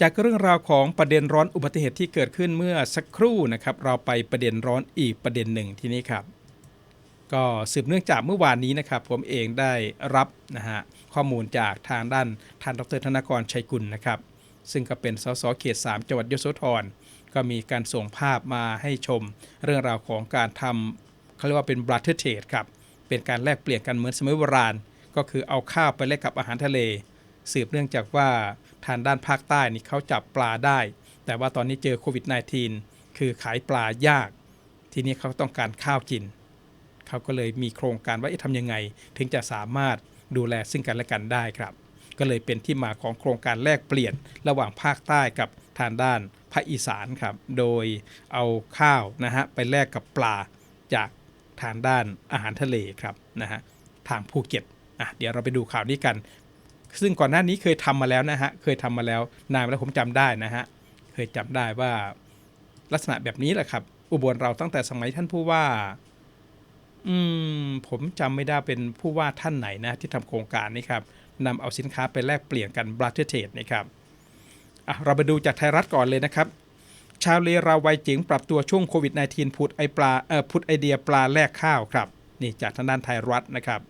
จากเรื่องราวของประเด็นร้อนอุบัติเหตุที่เกิดขึ้นเมื่อสักครู่นะครับเราไปประเด็นร้อนอีกประเด็นหนึ่งที่นี้ครับ ก็สืบเนื่องจากเมื่อวานนี้นะครับ ผมเองได้รับนะฮะข้อมูลจากทางด้านท่านดรธนกรชัยกุลนะครับ ซึ่งก็เป็นสสเขต 3 จังหวัดยโสธรก็มีการส่งภาพมาให้ชม เรื่องราวของการทำเขาเรียกว่าเป็นบรัตเทอร์เทดครับเป็นการแลกเปลี่ยนกันเหมือนสมัยโบราณ ก็คือเอาข้าวไปแลกกับอาหารทะเล สืบเนื่องจากว่า ทางด้านภาคใต้นี่เขาจับปลาได้ แต่ว่าตอนนี้เจอโควิด -19 คือขายปลายาก ทีนี้เขาต้องการข้าวกิน เขาก็เลยมีโครงการว่าจะทำยังไง ถึงจะสามารถดูแลซึ่งกันและกันได้ครับ ก็เลยเป็นที่มาของโครงการแลกเปลี่ยนระหว่างภาคใต้กับทางด้านภาคอีสานครับ โดยเอาข้าวนะฮะไปแลกกับปลาจากทางด้านอาหารทะเลครับนะฮะทางภูเก็ตอะเดี๋ยวเราไปดูข่าวนี้กัน ซึ่งก่อนหน้านี้เคยทำมาแล้วนะฮะ เคยทำมาแล้วนานมาแล้วผมจำได้นะฮะ เคยจำได้ว่าลักษณะแบบนี้แหละครับ อุบลเราตั้งแต่สมัยท่านผู้ว่า อืม ผมจำไม่ได้เป็นผู้ว่าท่านไหนนะ ที่ทำโครงการนี้ครับนำเอาสินค้าไปแลกเปลี่ยนกันบรัตเทเทดนะครับอะเราไปดูจากไทยรัฐก่อนเลยนะครับ ชาวเลราวัยเจ๋งปรับตัวช่วงโควิด -19 พุดไอปลาเอ่อพุดไอเดียปลาแลกข้าวครับ นี่จากทางด้านไทยรัฐนะครับ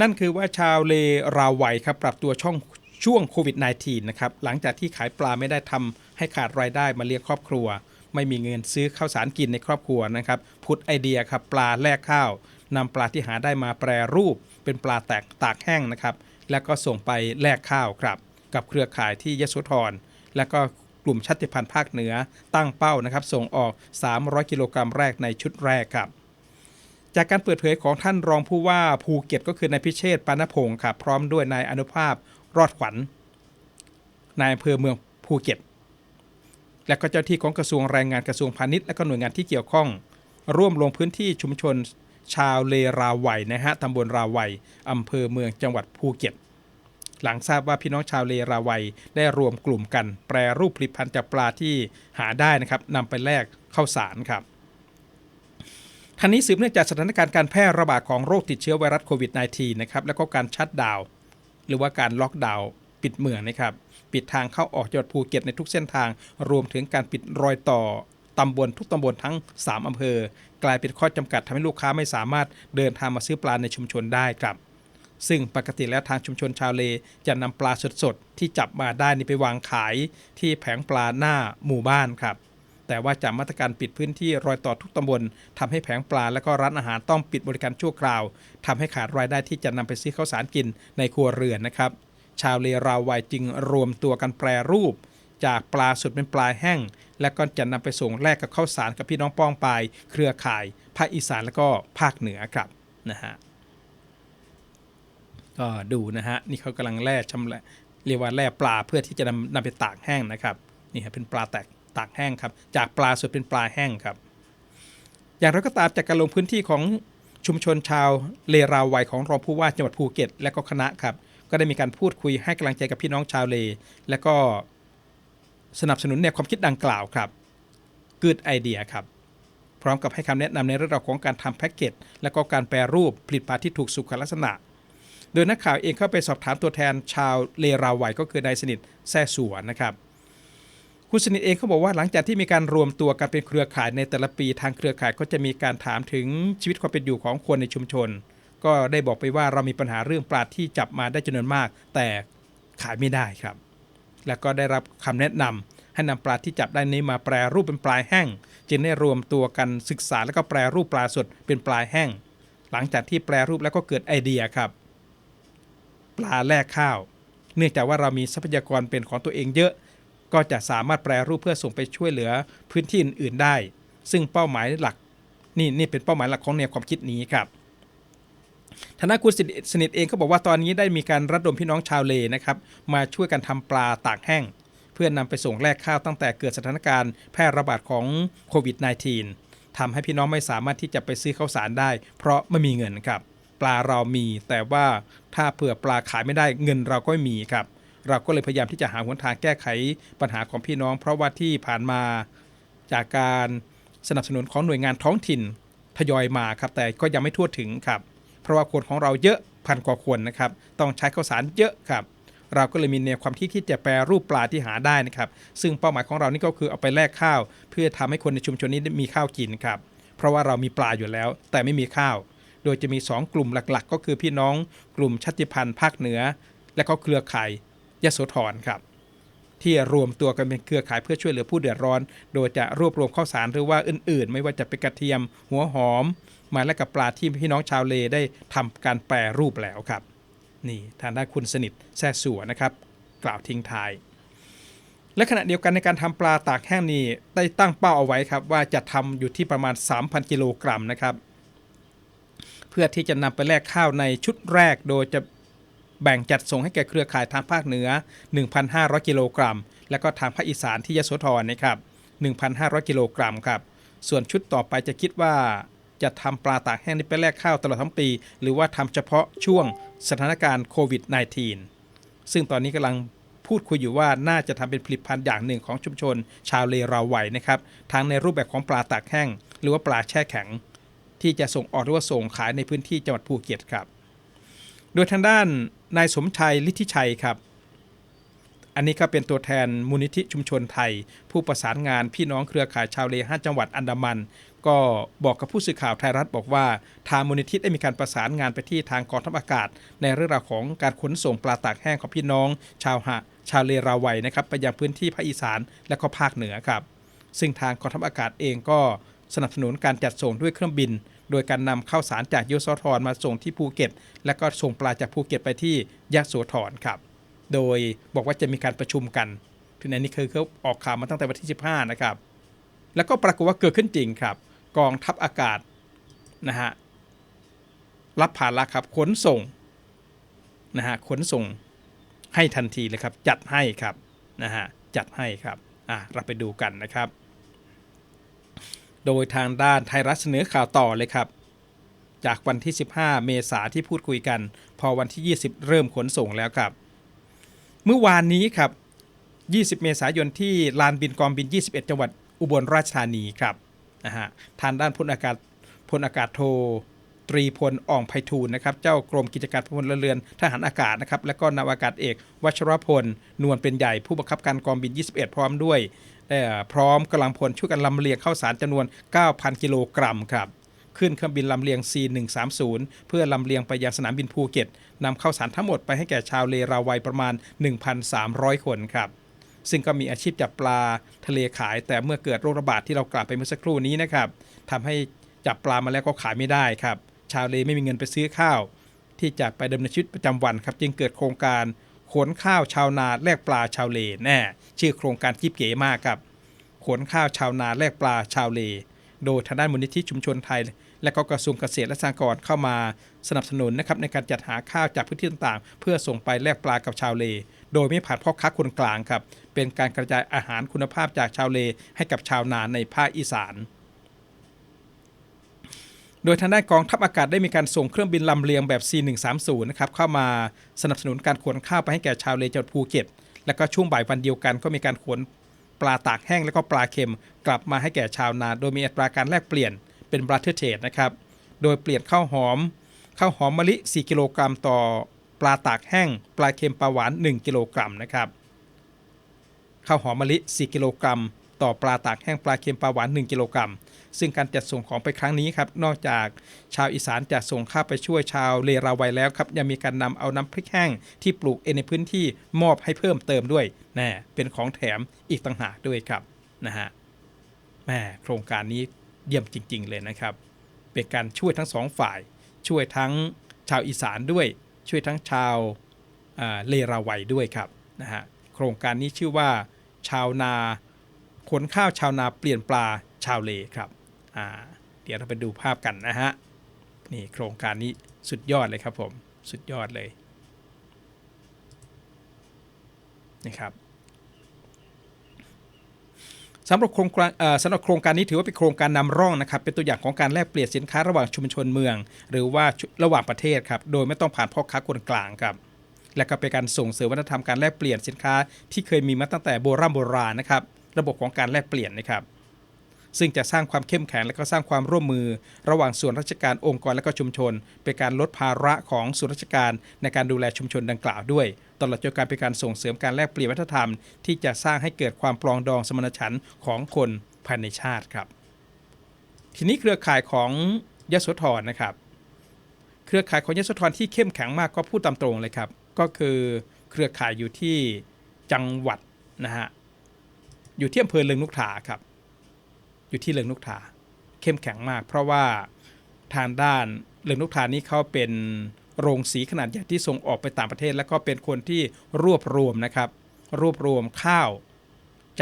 นั่นคือว่าชาวเลราวัยครับปรับตัวช่องช่วงโควิด -19 นะครับหลังจากที่ขายปลาไม่ได้ทำให้ขาดรายได้มาเลี้ยงครอบครัว ไม่มีเงินซื้อข้าวสารกินในครอบครัวนะครับพุทธไอเดียครับปลาแลกข้าวนำปลาที่หาได้มาแปรรูป เป็นปลาแตกตากแห้งนะครับแล้วก็ส่งไปแลกข้าวครับ กับเครือข่ายที่ยโสธรและก็กลุ่มชาติพันธุ์ภาคเหนือตั้งเป้านะครับส่งออก 300 กิโลกรัมแรกในชุดแรกครับ จากการเปิดเผยของท่านรองผู้ว่าภูเก็ตก็คือนายพิเชษปานพงศ์ครับพร้อมด้วยนายอนุภาพรอดขวัญนายอำเภอเมืองภูเก็ต และก็เจ้าที่ของกระทรวงแรงงานกระทรวงพาณิชย์และก็หน่วยงานที่เกี่ยวข้อง ร่วมลงพื้นที่ชุมชน ชาวเลราวัยนะฮะตำบลราวัยอำเภอเมืองจังหวัดภูเก็ต หลังทราบว่าพี่น้องชาวเลราวัยได้รวมกลุ่มกัน แปรรูปผลิตภัณฑ์จากปลาที่หาได้นะครับนำไปแลกข้าวสารครับ ทันนี้สืบเนื่องจากสถานการณ์การแพร่ระบาดของโรคติดเชื้อไวรัสโควิด -19 นะครับแล้วก็การชัดดาวน์หรือว่าการล็อกดาวน์ปิดเมืองนะครับปิดทางเข้าออกจังหวัดภูเก็ตในทุกเส้นทาง รวมถึงการปิดรอยต่อตำบลทุกตำบลทั้ง 3 อำเภอ กลายเป็นข้อจำกัดทำให้ลูกค้าไม่สามารถเดินทางมาซื้อปลาในชุมชนได้ครับ ซึ่งปกติแล้วทางชุมชนชาวเลจะนำปลาสดๆที่จับมาได้นี่ไปวางขายที่แผงปลาหน้าหมู่บ้านครับ แต่ว่าจากมาตรการปิดพื้นที่รอยต่อทุกตำบลทำให้แผงปลาและก็ร้านอาหารต้องปิดบริการชั่วคราวทำให้ขาดรายได้ที่จะนำไปซื้อข้าวสารกินในครัวเรือนนะครับ ชาวเลราวัยจึงรวมตัวกันแปรรูป จากปลาสดเป็นปลาแห้ง และก็จะนำไปส่งแลกกับข้าวสารกับพี่น้องป้องปาย เครือข่าย ภาคอีสานและก็ภาคเหนือครับนะฮะก็ดูนะฮะนี่เขากำลังแล่ชำแหละเรียกว่าแล่ปลาเพื่อที่จะนำนำไปตากแห้งนะครับนี่ครับเป็นปลาแตก ตากแห้งครับ จากปลาสดเป็นปลาแห้งครับ อย่างไรก็ตามจากการลงพื้นที่ของชุมชนชาวเลราวัยของรองผู้ว่าจังหวัดภูเก็ต และก็คณะครับ ก็ได้มีการพูดคุยให้กำลังใจกับพี่น้องชาวเล และก็สนับสนุนแนวความคิดดังกล่าวครับกิดไอเดียครับ พร้อมกับให้คำแนะนำในเรื่องราวของการทำแพ็กเกจและก็การแปรรูปผลิตภัณฑ์ที่ถูกสุขลักษณะ โดยนักข่าวเองเข้าไปสอบถามตัวแทนชาวเลราวัยก็คือนายสนิทแซ่สัวนะครับ คุณสนิทเองเขาบอกว่าหลังจากที่มีการรวมตัวกันเป็นเครือข่ายในแต่ละปีทางเครือข่ายก็จะมีการถามถึงชีวิตความเป็นอยู่ของคนในชุมชน ก็ได้บอกไปว่าเรามีปัญหาเรื่องปลาที่จับมาได้จำนวนมาก แต่ขายไม่ได้ครับ แล้วก็ได้รับคำแนะนำให้นำปลาที่จับได้นี้มาแปรรูปเป็นปลาแห้ง จึงได้รวมตัวกันศึกษาแล้วก็แปรรูปปลาสดเป็นปลาแห้ง หลังจากที่แปรรูปแล้วก็เกิดไอเดียครับ ปลาแลกข้าว เนื่องจากว่าเรามีทรัพยากรเป็นของตัวเองเยอะ ก็จะสามารถแปรรูปเพื่อส่งไปช่วยเหลือพื้นที่อื่น ๆ ได้ ซึ่งเป้าหมายหลักนี่นี่เป็นเป้าหมายหลักของแนวความคิดนี้ครับทนายคุณสนิทเองก็บอกว่าตอนนี้ได้มีการระดมพี่น้องชาวเลนะครับมาช่วยกันทำปลาตากแห้ง เพื่อนำไปส่งแลกข้าวตั้งแต่เกิดสถานการณ์แพร่ระบาดของโควิด -19 ทำให้พี่น้องไม่สามารถที่จะไปซื้อข้าวสารได้ เพราะไม่มีเงินครับ ปลาเรามีแต่ว่าถ้าเผื่อปลาขายไม่ได้เงินเราก็ไม่มีครับ เราก็เลยพยายามที่จะหาหนทางแก้ไขปัญหาของพี่น้อง เพราะว่าที่ผ่านมาจากการสนับสนุนของหน่วยงานท้องถิ่นทยอยมาครับแต่ก็ยังไม่ทั่วถึงครับ เพราะว่าคนของเราเยอะพันกว่าคนนะครับ ต้องใช้ข้าวสารเยอะครับ เราก็เลยมีแนวความคิดที่จะแปรรูปปลาที่หาได้นะครับ ซึ่งเป้าหมายของเรานี่ก็คือเอาไปแลกข้าว เพื่อทำให้คนในชุมชนนี้มีข้าวกินครับ เพราะว่าเรามีปลาอยู่แล้ว แต่ไม่มีข้าว โดยจะมี 2 กลุ่มหลักๆ ก็คือพี่น้องกลุ่มชาติพันธุ์ภาคเหนือ และก็เครือข่าย ยโสธรครับ ที่รวมตัวกันเป็นเครือข่ายเพื่อช่วยเหลือผู้เดือดร้อน โดยจะรวบรวมข้าวสารหรือว่าอื่น ๆ ไม่ว่าจะเป็นกระเทียม หัวหอมมาและกับปลาที่พี่น้องชาวเลได้ทำการแปรรูปแล้วครับ นี่ทางด้านคุณสนิทแซ่สัวนะครับ กล่าวทิ้งท้ายและขณะเดียวกันในการทำปลาตากแห้งนี่ได้ตั้งเป้าเอาไว้ครับ ว่าจะทำอยู่ที่ประมาณ 3,000 กิโลกรัมนะครับ เพื่อที่จะนำไปแลกข้าวในชุดแรกโดยจะ แบ่งจัดส่งให้แก่เครือข่ายทางภาคเหนือ 1,500 กิโลกรัม และก็ทางภาคอีสานที่ยโสธรนะครับ 1,500 กิโลกรัมครับ ส่วนชุดต่อไปจะคิดว่า จะทำปลาตากแห้งนี้ไปแลกข้าวตลอดทั้งปี หรือว่าทำเฉพาะช่วงสถานการณ์โควิด -19 ซึ่งตอนนี้กำลังพูดคุยอยู่ว่าน่าจะทำเป็นผลิตภัณฑ์อย่างหนึ่งของชุมชน ชาวเลราวัยนะครับทั้งในรูปแบบของปลาตากแห้ง หรือว่าปลาแช่แข็ง ที่จะส่งออกหรือว่าส่งขายในพื้นที่จังหวัดภูเก็ตครับ โดยทางด้าน นายสมชัยลิทธิชัยครับ อันนี้ก็เป็นตัวแทนมูลนิธิชุมชนไทย ผู้ประสานงานพี่น้องเครือข่ายชาวเลห้าจังหวัดอันดามัน ก็บอกกับผู้สื่อข่าวไทยรัฐบอกว่า ทางมูลนิธิได้มีการประสานงานไปที่ทางกองทัพอากาศ ในเรื่องราวของการขนส่งปลาตากแห้งของพี่น้อง ชาวหะชาวเลราวัยนะครับไปยังพื้นที่ภาคอีสานและก็ภาคเหนือครับ ซึ่งทางกองทัพอากาศเองก็สนับสนุนการจัดส่งด้วยเครื่องบิน โดยการนำข้าวสารจากยโสธรมาส่งที่ภูเก็ต และก็ส่งปลาจากภูเก็ตไปที่ยโสธรครับ โดยบอกว่าจะมีการประชุมกันทีนี้นี่คือเขาออกข่าวมาตั้งแต่วันที่ 15 นะครับ แล้วก็ปรากฏว่าเกิดขึ้นจริงครับ กองทัพอากาศนะฮะรับภาระครับขนส่งนะฮะขนส่งให้ทันทีเลยครับ จัดให้ครับนะฮะจัดให้ครับอะเราไปดูกันนะครับ โดยทางด้านไทยรัฐเสนอข่าวต่อเลยครับ จากวันที่ 15 เมษาที่พูดคุยกัน พอวันที่ 20 เริ่มขนส่งแล้วครับ เมื่อวานนี้ครับ 20 เมษายนที่ลานบินกองบิน 21 จังหวัดอุบลราชธานีครับนะฮะทางด้านพลอากาศพลอากาศโทตรีพลอ่องไพฑูรย์นะครับ เจ้ากรมกิจการพลเรือนทหารอากาศนะครับ และก็นาวากาศเอก วัชรพล นวลเป็นใหญ่ผู้บังคับการกองบิน 21 พร้อมด้วย พร้อมกำลังพลช่วยกันลำเลียงข้าวสารจำนวน 9,000 กิโลกรัมครับขึ้นเครื่องบินลำเลียง C130 เพื่อลำเลียงไปยังสนามบินภูเก็ตนำข้าวสารทั้งหมดไปให้แก่ชาวเลราวัยประมาณ 1,300 คนครับซึ่งก็มีอาชีพจับปลาทะเลขาย แต่เมื่อเกิดโรคระบาดที่เรากล่าวไปเมื่อสักครู่นี้นะครับทำให้จับปลามาแล้วก็ขายไม่ได้ครับ ชาวเลไม่มีเงินไปซื้อข้าว ที่จะไปดำเนินชีวิตประจำวันครับ จึงเกิดโครงการ ขนข้าวชาวนาแลกปลาชาวเลแน่ชื่อโครงการจิ๊บเก๋มากครับขนข้าวชาวนาแลกปลาชาวเล โดยทางด้านมูลนิธิชุมชนไทย และก็กระทรวงเกษตรและสหกรณ์เข้ามาสนับสนุนนะครับในการจัดหาข้าวจากพื้นที่ต่างๆ เพื่อส่งไปแลกปลากับชาวเล โดยไม่ผ่านพ่อค้าคนกลางครับเป็นการกระจายอาหารคุณภาพจากชาวเลให้กับชาวนาในภาคอีสาน โดยทางด้านกองทัพอากาศได้มีการส่งเครื่องบินลำเลียงแบบ C130 นะครับเข้ามาสนับสนุนการขนข้าวไปให้แก่ชาวเลจังหวัดภูเก็ต และก็ช่วงบ่ายวันเดียวกันก็มีการขนปลาตากแห้งและก็ปลาเค็ม กลับมาให้แก่ชาวนา โดยมีอัตราการแลกเปลี่ยนเป็นบราเทอร์เทดนะครับ โดยเปลี่ยนข้าวหอมข้าวหอมมะลิ 4 กิโลกรัมต่อปลาตากแห้ง ปลาเค็มปลาหวาน 1 กิโลกรัมนะครับข้าวหอมมะลิ 4 กิโลกรัม ต่อปลาตากแห้งปลาเค็มปลาหวาน 1 กิโลกรัม ซึ่งการจัดส่งของไปครั้งนี้ครับนอกจากชาวอีสานจะส่งข้าวไปช่วยชาวเลราวัยแล้วครับยังมีการนำเอาน้ำพริกแห้งที่ปลูกเองในพื้นที่มอบให้เพิ่มเติมด้วยน่เป็นของแถมอีกต่างหากด้วยครับนะฮะแม่โครงการนี้เยี่ยมจริง ๆ เลยนะครับ เป็นการช่วยทั้งสองฝ่าย ช่วยทั้งชาวอีสานด้วย ช่วยทั้งชาวเลราวัยด้วยครับนะฮะโครงการนี้ชื่อว่า ชาวนาขนข้าวชาวนาเปลี่ยนปลาชาวเลครับ อ่าเดี๋ยวเราไปดูภาพกันนะฮะนี่โครงการนี้สุดยอดเลยครับผมสุดยอดเลยนี่ครับสำหรับโครงการสำหรับโครงการนี้ถือว่าเป็นโครงการนำร่องนะครับ เป็นตัวอย่างของการแลกเปลี่ยนสินค้าระหว่างชุมชนเมือง หรือว่าระหว่างประเทศครับ โดยไม่ต้องผ่านพ่อค้าคนกลางครับ และก็เป็นการส่งเสริมวัฒนธรรมการแลกเปลี่ยนสินค้าที่เคยมีมาตั้งแต่โบราณโบราณนะครับ ระบบของการแลกเปลี่ยนนะครับ ซึ่งจะสร้างความเข้มแข็งและก็สร้างความร่วมมือ ระหว่างส่วนราชการองค์กรและก็ชุมชน เป็นการลดภาระของส่วนราชการในการดูแลชุมชนดังกล่าวด้วย ตลอดจนการเป็นการส่งเสริมการแลกเปลี่ยนวัฒนธรรม ที่จะสร้างให้เกิดความปรองดองสมานฉันท์ของคนภายในชาติครับ ทีนี้เครือข่ายของยโสธรนะครับ เครือข่ายของยโสธรที่เข้มแข็งมากก็พูดตามตรงเลยครับ ก็คือเครือข่ายอยู่ที่จังหวัดนะฮะอยู่ที่อำเภอเลืองนุกทาครับ อยู่ที่เลืองนุกทาเข้มแข็งมาก เพราะว่าทางด้านเลืองนุกทานี้เขาเป็นโรงสีขนาดใหญ่ที่ส่งออกไปต่างประเทศ แล้วก็เป็นคนที่รวบรวมนะครับ รวบรวมข้าว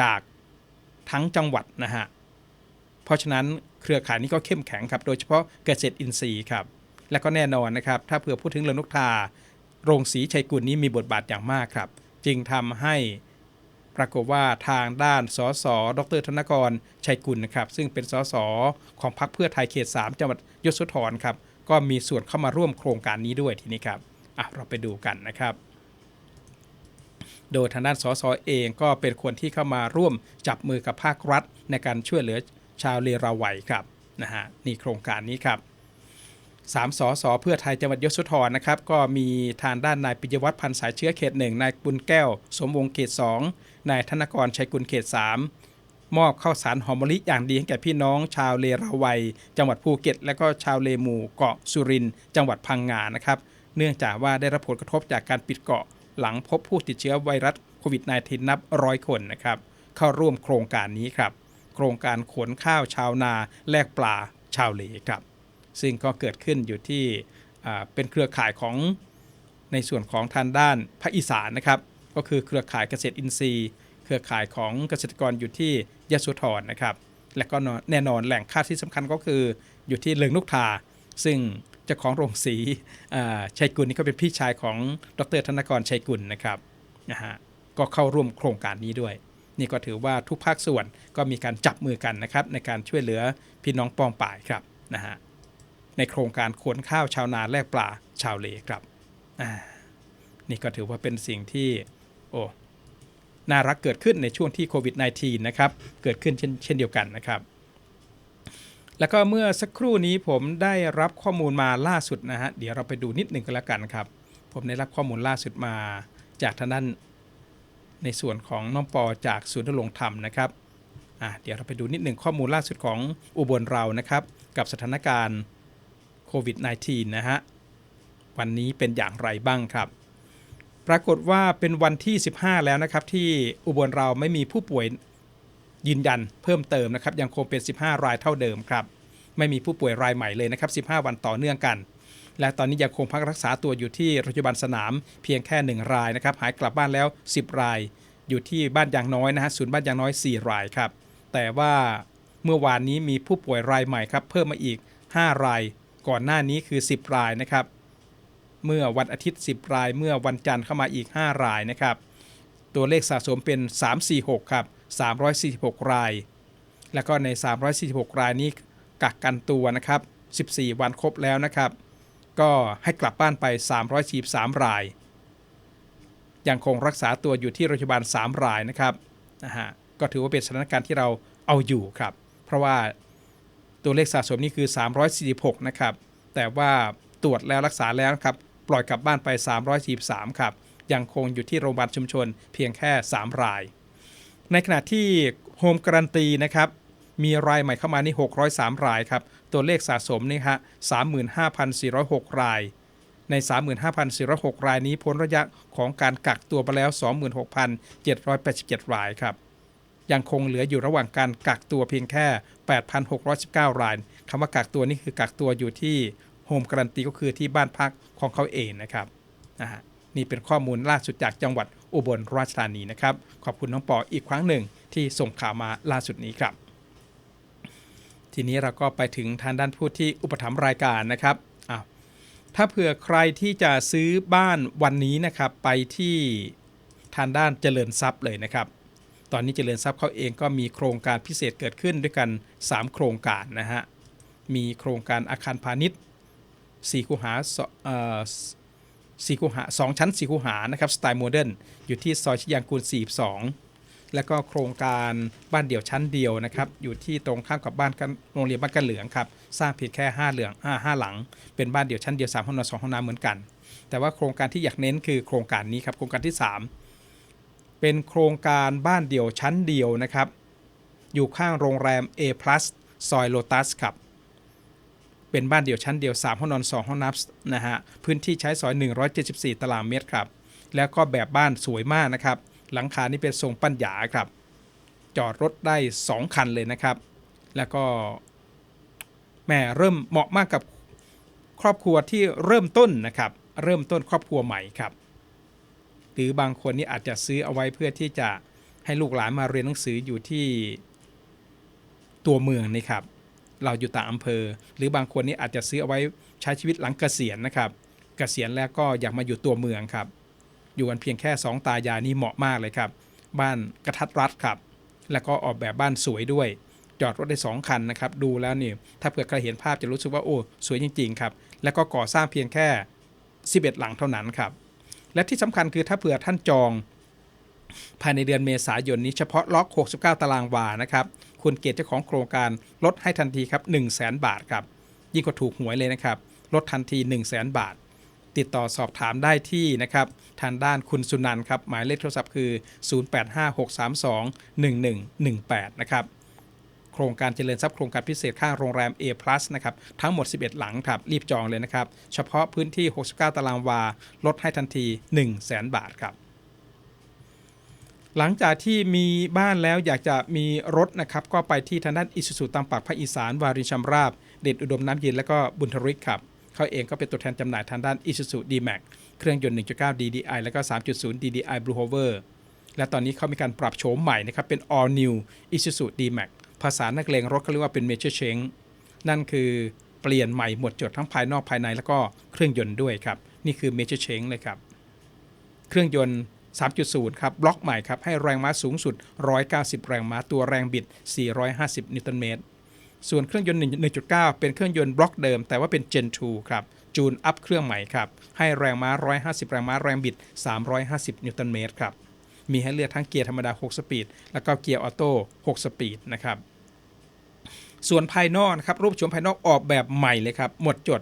จากทั้งจังหวัดนะฮะเพราะฉะนั้นเครือข่ายนี้ก็เข้มแข็งครับ โดยเฉพาะเกษตรอินทรีย์ครับ และก็แน่นอนนะครับ ถ้าเผื่อพูดถึงเรือนกทา โรงสีชัยกุลนี้มีบทบาทอย่างมากครับ จึงทำให้ รากฏว่าทางด้านสสดรธนกรชัยกุลนะครับ ซึ่งเป็นสสของพรรคเพื่อไทยเขต 3 จังหวัดยโสธรครับ ก็มีส่วนเข้ามาร่วมโครงการนี้ด้วยทีนี้ครับอะเราไปดูกันนะครับ โดยทางด้านสสเองก็เป็นคนที่เข้ามาร่วมจับมือกับภาครัฐ ในการช่วยเหลือชาวเลราวัยครับนะฮะนี่โครงการนี้ครับสามสสเพื่อไทยจังหวัดยโสธรนะครับ ก็มีทางด้านนายปิยวัฒน์พันสายเชื้อเขตหนึ่งนายบุญแก้ว สมวงศ์เขตสอง นายธนกรชัยกุลเขตสามมอบข้าวสารหอมมะลิอย่างดีให้แก่พี่น้องชาวเลราวัย จังหวัดภูเก็ต และก็ชาวเลหมู่เกาะสุรินจังหวัดพังงานะครับ เนื่องจากว่าได้รับผลกระทบจากการปิดเกาะ หลังพบผู้ติดเชื้อไวรัสโควิด -19 นับร้อยคนนะครับ เข้าร่วมโครงการนี้ครับ โครงการขนข้าวชาวนา แลกปลาชาวเลครับ ซึ่งก็เกิดขึ้นอยู่ที่เป็นเครือข่ายของในส่วนของทางด้านภาคอีสานนะครับ ก็คือเครือข่ายเกษตรอินทรีย์ เครือข่ายของเกษตรกรอยู่ที่ยะโสธรนะครับ และก็แน่นอนแหล่งค่าที่สำคัญก็คืออยู่ที่เลิงนุกทา ซึ่งเจ้าของโรงสีชัยกุลนี่ก็เป็นพี่ชายของดรธนกรชัยกุลนะครับนะฮะก็เข้าร่วมโครงการนี้ด้วย นี่ก็ถือว่าทุกภาคส่วนก็มีการจับมือกันนะครับ ในการช่วยเหลือพี่น้องปองป่ายครับนะฮะในโครงการขนข้าวชาวนาแลกปลาชาวเลครับนี่ก็ถือว่าเป็นสิ่งที่ โอ้น่ารักเกิดขึ้นในช่วงที่โควิด -19 นะครับเกิดขึ้นเช่นเช่นเดียวกันนะครับ แล้วก็เมื่อสักครู่นี้ผมได้รับข้อมูลมาล่าสุดนะฮะเดี๋ยวเราไปดูนิดหนึ่งกันแล้วกันครับ ผมได้รับข้อมูลล่าสุดมาจากทางด้านในส่วนของน้องปอจากศูนย์ดำรงธรรมนะครับอะเดี๋ยวเราไปดูนิดหนึ่งข้อมูลล่าสุดของอุบลเรานะครับ กับสถานการณ์โควิด -19 นะฮะวันนี้เป็นอย่างไรบ้างครับ ปรากฏว่าเป็นวันที่ 15 แล้วนะครับ ที่อุบลเราไม่มีผู้ป่วยยืนยันเพิ่มเติมนะครับ ยังคงเป็น 15 รายเท่าเดิมครับ ไม่มีผู้ป่วยรายใหม่เลยนะครับ 15 วันต่อเนื่องกัน และตอนนี้ยังคงพักรักษาตัวอยู่ที่โรงพยาบาลสนามเพียงแค่ 1 รายนะครับ หายกลับบ้านแล้ว 10 ราย อยู่ที่บ้านยางน้อยนะฮะศูนย์บ้านยางน้อย 4 รายครับ แต่ว่าเมื่อวานนี้มีผู้ป่วยรายใหม่ครับ เพิ่มมาอีก 5 ราย ก่อนหน้านี้คือ 10 รายนะครับ เมื่อวันอาทิตย์ 10 ราย เมื่อวันจันทร์เข้ามาอีก 5 รายนะครับ ตัวเลขสะสมเป็น 346 ครับ 346 ราย แล้วก็ใน 346 รายนี้กักกันตัวนะครับ 14 วันครบแล้วนะครับ ก็ให้กลับบ้านไป 343 ราย ยังคงรักษาตัวอยู่ที่โรงพยาบาล 3 รายนะครับนะฮะก็ถือว่าเป็นสถานการณ์ที่เราเอาอยู่ครับ เพราะว่าตัวเลขสะสมนี่คือ 346 นะครับ แต่ว่าตรวจแล้วรักษาแล้วนะครับ ปล่อยกลับบ้านไป 343ครับ ยังคงอยู่ที่โรงพยาบาลชุมชนเพียงแค่ 3 ราย ในขณะที่โฮมการันตีนะครับมีรายใหม่เข้ามานี่ 603 รายครับ ตัวเลขสะสมนี่ฮะ 35,406 ราย ใน 35,406 รายนี้พ้นระยะของการกักตัวไปแล้ว 26,787 รายครับ ยังคงเหลืออยู่ระหว่างการกักตัวเพียงแค่ 8,619 ราย คำว่ากักตัวนี่คือกักตัวอยู่ที่ โฮมการันตีก็คือที่บ้านพักของเขาเองนะครับนะฮะนี่เป็นข้อมูลล่าสุดจากจังหวัดอุบลราชธานีนะครับ ขอบคุณน้องปออีกครั้งหนึ่งที่ส่งข่าวมาล่าสุดนี้ครับ ทีนี้เราก็ไปถึงทางด้านผู้ที่อุปถัมภ์รายการนะครับอ้าวถ้าเผื่อใครที่จะซื้อบ้านวันนี้นะครับไปที่ทางด้านเจริญทรัพย์เลยนะครับ ตอนนี้เจริญทรัพย์เขาเองก็มีโครงการพิเศษเกิดขึ้นด้วยกัน 3 โครงการนะฮะมีโครงการอาคารพาณิชย์ 4คูหาสเอ่คูหา2ชั้น 4คูหานะครับสไตล์โมเดิร์นอยู่ที่ซอยชิยางกูล 42 แล้วก็โครงการบ้านเดี่ยวชั้นเดียวนะครับ อยู่ที่ตรงข้ามกับบ้านโรงเรียนบ้านกันเหลืองครับ สร้างเพียงแค่ 5 เหลืองห้าห้าหลัง เป็นบ้านเดี่ยวชั้นเดียว3ห้องนอน2ห้องน้ำเหมือนกัน แต่ว่าโครงการที่อยากเน้นคือโครงการนี้ครับ โครงการที่ 3 เป็นโครงการบ้านเดี่ยวชั้นเดียวนะครับ อยู่ข้างโรงแรม A+ ซอยโลตัสครับ เป็นบ้านเดี่ยวชั้นเดียว 3 ห้องนอน 2 ห้องน้ำนะฮะ พื้นที่ใช้สอย 174 ตารางเมตรครับ แล้วก็แบบบ้านสวยมากนะครับ หลังคานี่เป็นทรงปัญญาครับ จอดรถได้ 2 คันเลยนะครับ แล้วก็แหม่เริ่มเหมาะมากกับครอบครัวที่เริ่มต้นนะครับ เริ่มต้นครอบครัวใหม่ครับ หรือบางคนนี่อาจจะซื้อเอาไว้เพื่อที่จะให้ลูกหลานมาเรียนหนังสืออยู่ที่ตัวเมืองนี่ครับ เราอยู่ต่างอำเภอ หรือบางคนนี่อาจจะซื้อเอาไว้ใช้ชีวิตหลังเกษียณนะครับเกษียณแล้วก็อยากมาอยู่ตัวเมืองครับ อยู่กันเพียงแค่ 2 ตายายนี่เหมาะมากเลยครับ บ้านกระทัดรัดครับ แล้วก็ออกแบบบ้านสวยด้วย จอดรถได้ 2 คันนะครับ ดูแล้วนี่ถ้าเผื่อใครเห็นภาพจะรู้สึกว่าโอ้สวยจริง ๆ ครับ แล้วก็ก่อสร้างเพียงแค่ 11 หลังเท่านั้นครับ และที่สำคัญคือถ้าเผื่อท่านจอง ภายในเดือนเมษายนนี้เฉพาะล็อก 69 ตารางวานะครับ คุณเกตเจ้าของโครงการลดให้ทันทีครับ1 0 0 0 0แบาทครับยิ่งกว่าถูกหวยเลยนะครับ ลดทันที 1 0 0 0 0แบาท ติดต่อสอบถามได้ที่นะครับทางด้านคุณสุนันครับ หมายเลขโทรศัพท์คือ 0856321118 นะครับโครงการเจริญทรัพย์โครงการพิเศษข้างโรงแรม A+ นะครับทั้งหมด 11 หลังครับรีบจองเลยนะครับ เฉพาะพื้นที่ 69 ตารางวา ลดให้ทันที 1 0 0 0 0 0 บาทครับ หลังจากที่มีบ้านแล้วอยากจะมีรถนะครับ ก็ไปที่ทางด้านอิสุสุตามปากภาคอีสาน วารินชำราบ เด็ดอุดมน้ำเย็นและก็บุญทริกครับเขาเองก็เป็นตัวแทนจำหน่ายทางด้าน Isuzu D-Max เครื่องยนต์ 1.9 DDI แล้วก็ 3.0 DDI Blue Hover และตอนนี้เขามีการปรับโฉมใหม่นะครับ เป็น All New Isuzu D-Max ภาษานักเลงรถเขาเรียกว่าเป็น Major Change นั่นคือเปลี่ยนใหม่หมดจดทั้งภายนอกภายในแล้วก็เครื่องยนต์ด้วยครับ นี่คือ Major Change เลยครับ เครื่องยนต์ 3.0 ครับบล็อกใหม่ครับให้แรงม้าสูงสุด 190 แรงม้าตัวแรงบิด 450 นิวตันเมตร ส่วนเครื่องยนต์ 1.9 เป็นเครื่องยนต์บล็อกเดิม แต่ว่าเป็น Gen 2 ครับ จูนอัพเครื่องใหม่ครับ ให้แรงม้า 150 แรงม้าแรงบิด 350 นิวตันเมตรครับ มีให้เลือกทั้งเกียร์ธรรมดา 6 สปีด แล้วก็เกียร์ออโต้ 6 สปีดนะครับส่วนภายนอกนะครับรูปโฉมภายนอกออกแบบใหม่เลยครับ หมดจด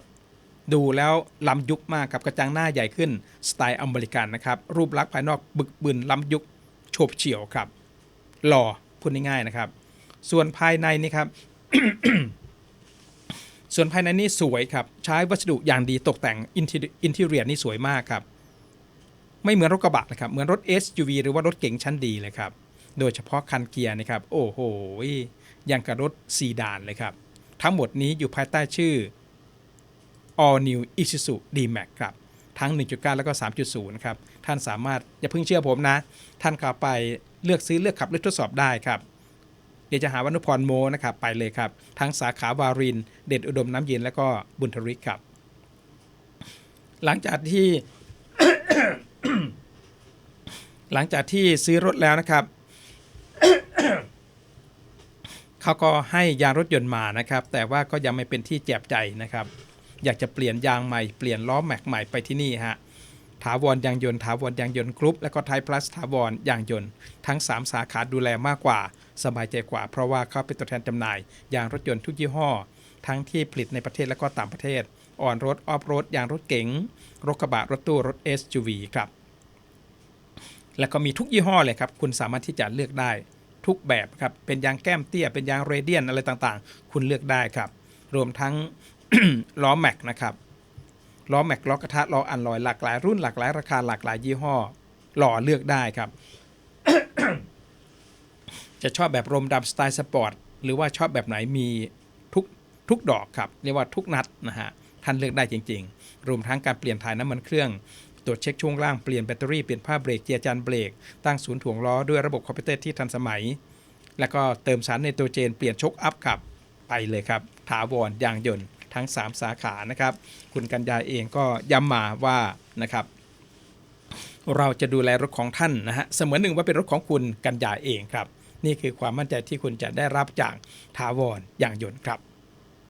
ดูแล้วล้ำยุคมากกับกระจังหน้าใหญ่ขึ้น สไตล์อเมริกันนะครับ รูปลักษณ์ภายนอกบึกบึนล้ำยุคโฉบเฉี่ยวครับ หล่อพูดง่ายๆนะครับ ส่วนภายในนี่ครับ ส่วนภายในนี่สวยครับ ใช้วัสดุอย่างดีตกแต่งอินทีเรียนี่สวยมากครับ ไม่เหมือนรถกระบะนะครับ เหมือนรถ SUV หรือว่ารถเก๋งชั้นดีเลยครับ โดยเฉพาะคันเกียร์นะครับ โอ้โหยังกับรถซีดานเลยครับ ทั้งหมดนี้อยู่ภายใต้ชื่อ All New Isuzu D-Max ครับ ทั้ง 1.9 แล้วก็ 3.0นะครับ ท่านสามารถอย่าเพิ่งเชื่อผมนะ ท่านเข้าไปเลือกซื้อเลือกขับเลือกทดสอบได้ครับ เดี๋ยวจะหาวันุพรโมนะครับไปเลยครับ ทั้งสาขาวาริน เด็ดอุดมน้ำเย็นแล้วก็บุญทริกครับ หลังจากที่ หลังจากที่ซื้อรถแล้วนะครับเขาก็ให้ยางรถยนต์มานะครับ แต่ว่าก็ยังไม่เป็นที่แจบใจนะครับ อยากจะเปลี่ยนยางใหม่เปลี่ยนล้อแม็กใหม่ไปที่นี่ฮะถาวรยางยนต์ถาวรยางยนต์กรุ๊ปและก็ไทยพลัสถาวรยางยนต์ทั้ง 3 สาขาดูแลมากกว่า สบายใจกว่า เพราะว่าเขาเป็นตัวแทนจำหน่ายยางรถยนต์ทุกยี่ห้อ ทั้งที่ผลิตในประเทศและก็ต่างประเทศออนรถออฟรถยางรถเก๋งรถกระบะรถตู้รถ SUV ครับ แล้วก็มีทุกยี่ห้อเลยครับ คุณสามารถที่จะเลือกได้ทุกแบบครับ เป็นยางแก้มเตี้ย เป็นยางเรเดียนอะไรต่างๆ คุณเลือกได้ครับ รวมทั้ง ล้อแม็กนะครับล้อแม็กล้อกระทะล้ออันลอยหลากหลายรุ่นหลากหลายราคาหลากหลายยี่ห้อหล่อเลือกได้ครับ จะชอบแบบรมดำสไตล์สปอร์ตหรือว่าชอบแบบไหนมีทุกทุกดอกครับเรียกว่าทุกนัดนะฮะท่านเลือกได้จริง ๆ รวมทั้งการเปลี่ยนถ่ายน้ำมันเครื่องตรวจเช็คช่วงล่างเปลี่ยนแบตเตอรี่เปลี่ยนผ้าเบรกเกียร์จานเบรกตั้งศูนย์ถ่วงล้อด้วยระบบคอมพิวเตอร์ที่ทันสมัย แล้วก็เติมสารไนโตรเจนเปลี่ยนชกอัพครับไปเลยครับถาวรยางยนต์ ทั้ง 3 สาขานะครับ คุณกัญญาเองก็ย้ำมาว่านะครับเราจะดูแลรถของท่านนะฮะเสมือนหนึ่งว่าเป็นรถของคุณกัญญาเองครับ นี่คือความมั่นใจที่คุณจะได้รับจากทาวรยางยนต์ครับ